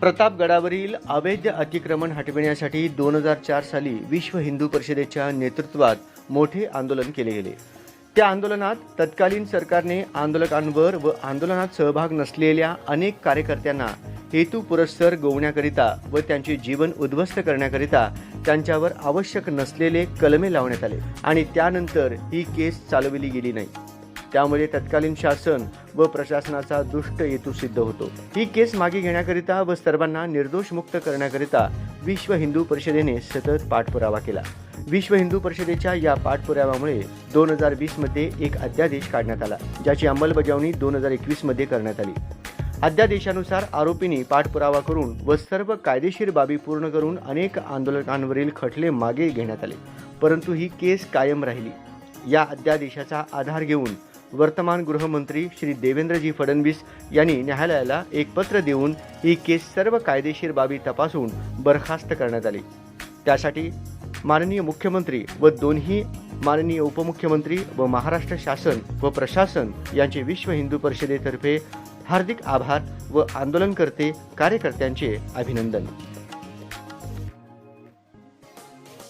प्रतापगडावरील अवैध अतिक्रमण हटविण्यासाठी दोन हजार चार साली विश्व हिंदू परिषदेच्या नेतृत्वात मोठे आंदोलन केले गेले. त्या आंदोलनात तत्कालीन सरकारने आंदोलकांवर व आंदोलनात सहभाग नसलेल्या अनेक कार्यकर्त्यांना हेतू पुरस्सर गोवण्याकरिता व त्यांचे जीवन उद्ध्वस्त करण्याकरिता त्यांच्यावर आवश्यक नसलेले कलमे लावण्यात आले आणि त्यानंतर ही केस चालविली गेली नाही. त्यामुळे तत्कालीन शासन व प्रशासनाचा दुष्ट हेतू सिद्ध होतो. ही केस मागे घेण्याकरिता व सर्वांना निर्दोष मुक्त करण्याकरिता विश्व हिंदू परिषदेने सतत पाठपुरावा केला. विश्व हिंदू परिषदेच्या या पाठपुराव्यामुळे दोन हजार वीसमध्ये एक अध्यादेश काढण्यात आला ज्याची अंमलबजावणी दोन हजार एकवीसमध्ये करण्यात आली. अध्यादेशानुसार आरोपींनी पाठपुरावा करून व सर्व कायदेशीर बाबी पूर्ण करून अनेक आंदोलकांवरील खटले मागे घेण्यात आले परंतु ही केस कायम राहिली. या अध्यादेशाचा आधार घेऊन वर्तमान गृहमंत्री श्री देवेंद्रजी फडणवीस यांनी न्यायालयाला एक पत्र देऊन ही केस सर्व कायदेशीर बाबी तपासून बरखास्त करण्यात आली. त्यासाठी माननीय मुख्यमंत्री व दोन्ही माननीय उपमुख्यमंत्री व महाराष्ट्र शासन व प्रशासन यांचे विश्व हिंदू परिषदेतर्फे हार्दिक आभार व आंदोलनकर्ते कार्यकर्त्यांचे अभिनंदन.